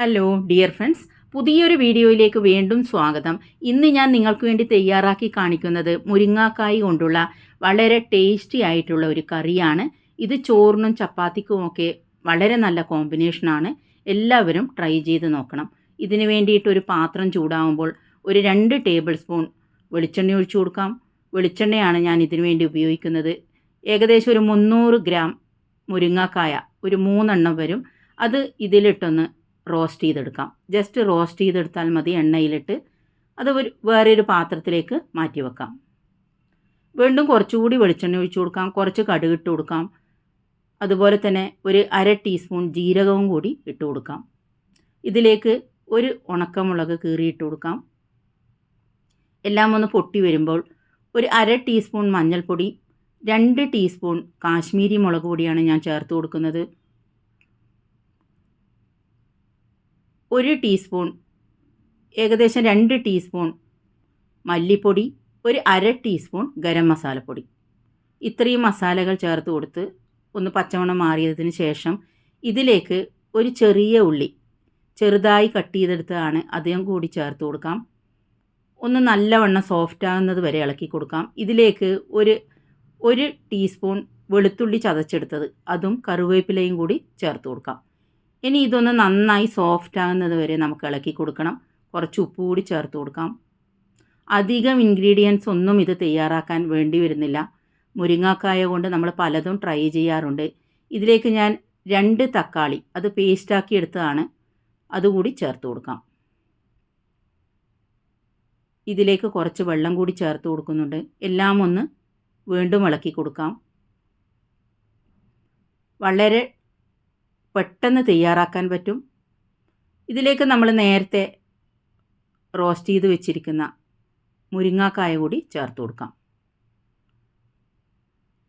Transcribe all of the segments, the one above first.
Hello dear friends പുതിയൊരു വീഡിയോയിലേക്ക് വീണ്ടും സ്വാഗതം. ഇന്ന് ഞാൻ നിങ്ങൾക്ക് വേണ്ടി തയ്യാറാക്കി കാണിക്കുന്നത് മുരിങ്ങാക്കായി കൊണ്ടുള്ള വളരെ ടേസ്റ്റി ആയിട്ടുള്ള ഒരു കറിയാണ്. ഇത് ചോറിനും ചപ്പാത്തിക്കും ഒക്കെ വളരെ നല്ല കോമ്പിനേഷനാണ് എല്ലാവരും ട്രൈ ചെയ്ത് നോക്കണം. ഇതിന് വേണ്ടിയിട്ട് ഒരു പാത്രം ചൂടാവുമ്പോൾ ഒരു രണ്ട് ടേബിൾ സ്പൂൺ വെളിച്ചെണ്ണ ഒഴിച്ചു കൊടുക്കാം. വെളിച്ചെണ്ണയാണ് ഞാൻ ഇതിനു വേണ്ടി ഉപയോഗിക്കുന്നത്. ഏകദേശം ഒരു മുന്നൂറ് ഗ്രാം മുരിങ്ങാക്കായ ഒരു മൂന്നെണ്ണം വരും. അത് ഇതിലിട്ടൊന്ന് റോസ്റ്റ് ചെയ്തെടുക്കാം. ജസ്റ്റ് റോസ്റ്റ് ചെയ്തെടുത്താൽ മതി എണ്ണയിലിട്ട്. അത് ഒരു വേറൊരു പാത്രത്തിലേക്ക് മാറ്റി വെക്കാം. വീണ്ടും കുറച്ചുകൂടി വെളിച്ചെണ്ണ ഒഴിച്ചു കൊടുക്കാം. കുറച്ച് കടുക് ഇട്ട് കൊടുക്കാം. അതുപോലെ തന്നെ ഒരു അര ടീസ്പൂൺ ജീരകവും കൂടി ഇട്ട് കൊടുക്കാം. ഇതിലേക്ക് ഒരു ഉണക്കമുളക് കീറിയിട്ട് കൊടുക്കാം. എല്ലാം ഒന്ന് പൊട്ടി വരുമ്പോൾ ഒരു അര ടീസ്പൂൺ മഞ്ഞൾപ്പൊടി രണ്ട് ടീസ്പൂൺ കാശ്മീരി മുളക് പൊടിയാണ് ഞാൻ ചേർത്ത് കൊടുക്കുന്നത്. ഒരു ടീസ്പൂൺ ഏകദേശം രണ്ട് ടീസ്പൂൺ മല്ലിപ്പൊടി ഒരു അര ടീസ്പൂൺ ഗരം മസാലപ്പൊടി. ഇത്രയും മസാലകൾ ചേർത്ത് കൊടുത്ത് ഒന്ന് പച്ചമണം മാറിയതിന് ശേഷം ഇതിലേക്ക് ഒരു ചെറിയ ഉള്ളി ചെറുതായി കട്ട് ചെയ്തെടുത്തതാണ് അധികം കൂടി ചേർത്ത് കൊടുക്കാം. ഒന്ന് നല്ലവണ്ണം സോഫ്റ്റ് ആകുന്നത് വരെ ഇളക്കി കൊടുക്കാം. ഇതിലേക്ക് ഒരു ഒരു ടീസ്പൂൺ വെളുത്തുള്ളി ചതച്ചെടുത്തത്. അതും കറിവേപ്പിലയും കൂടി ചേർത്ത് കൊടുക്കാം. ഇനി ഇതൊന്ന് നന്നായി സോഫ്റ്റ് ആകുന്നത് വരെ നമുക്ക് ഇളക്കി കൊടുക്കണം. കുറച്ച് ഉപ്പ് കൂടി ചേർത്ത് കൊടുക്കാം. അധികം ഇൻഗ്രീഡിയൻസ് ഒന്നും ഇത് തയ്യാറാക്കാൻ വേണ്ടി വരുന്നില്ല. മുരിങ്ങാക്കായ കൊണ്ട് നമ്മൾ പലതും ട്രൈ ചെയ്യാറുണ്ട്. ഇതിലേക്ക് ഞാൻ രണ്ട് തക്കാളി അത് പേസ്റ്റാക്കി എടുത്തതാണ്. അതുകൂടി ചേർത്ത് കൊടുക്കാം. ഇതിലേക്ക് കുറച്ച് വെള്ളം കൂടി ചേർത്ത് കൊടുക്കുന്നുണ്ട്. എല്ലാം ഒന്ന് വീണ്ടും ഇളക്കി കൊടുക്കാം. വളരെ പെട്ടെന്ന് തയ്യാറാക്കാൻ പറ്റും. ഇതിലേക്ക് നമ്മൾ നേരത്തെ റോസ്റ്റ് ചെയ്ത് വെച്ചിരിക്കുന്ന മുരിങ്ങാക്കായ കൂടി ചേർത്ത് കൊടുക്കാം.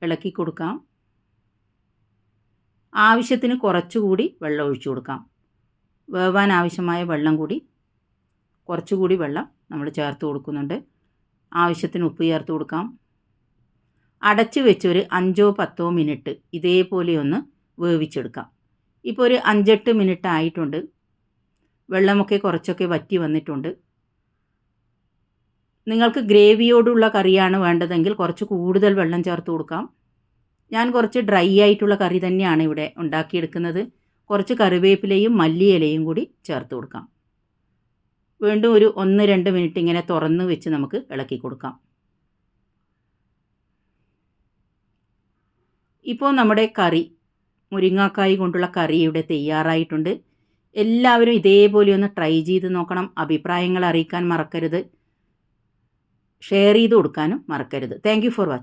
ഇളക്കി കൊടുക്കാം. ആവശ്യത്തിന് കുറച്ചുകൂടി വെള്ളം ഒഴിച്ചു കൊടുക്കാം. വേവാൻ ആവശ്യമായ വെള്ളം കൂടി കുറച്ചുകൂടി വെള്ളം നമ്മൾ ചേർത്ത് കൊടുക്കുന്നുണ്ട്. ആവശ്യത്തിന് ഉപ്പ് ചേർത്ത് കൊടുക്കാം. അടച്ചു വെച്ചൊരു അഞ്ചോ പത്തോ മിനിറ്റ് ഇതേപോലെ ഒന്ന് വേവിച്ചെടുക്കാം. ഇപ്പോൾ ഒരു അഞ്ചെട്ട് മിനിറ്റ് ആയിട്ടുണ്ട്. വെള്ളമൊക്കെ കുറച്ചൊക്കെ വറ്റി വന്നിട്ടുണ്ട്. നിങ്ങൾക്ക് ഗ്രേവിയോടുള്ള കറിയാണ് വേണ്ടതെങ്കിൽ കുറച്ച് കൂടുതൽ വെള്ളം ചേർത്ത് കൊടുക്കാം. ഞാൻ കുറച്ച് ഡ്രൈ ആയിട്ടുള്ള കറി തന്നെയാണ് ഇവിടെ ഉണ്ടാക്കിയെടുക്കുന്നത്. കുറച്ച് കറിവേപ്പിലയും മല്ലിയിലയും കൂടി ചേർത്ത് കൊടുക്കാം. വീണ്ടും ഒരു ഒന്ന് രണ്ട് മിനിറ്റ് ഇങ്ങനെ തുറന്ന് വെച്ച് നമുക്ക് ഇളക്കി കൊടുക്കാം. ഇപ്പോൾ നമ്മുടെ കറി മുരിങ്ങാക്കായി കൊണ്ടുള്ള കറി ഇവിടെ തയ്യാറായിട്ടുണ്ട്. എല്ലാവരും ഇതേപോലെ ഒന്ന് ട്രൈ ചെയ്ത് നോക്കണം. അഭിപ്രായങ്ങൾ അറിയിക്കാൻ മറക്കരുത്. ഷെയർ ചെയ്ത് കൊടുക്കാനും മറക്കരുത്. Thank for watching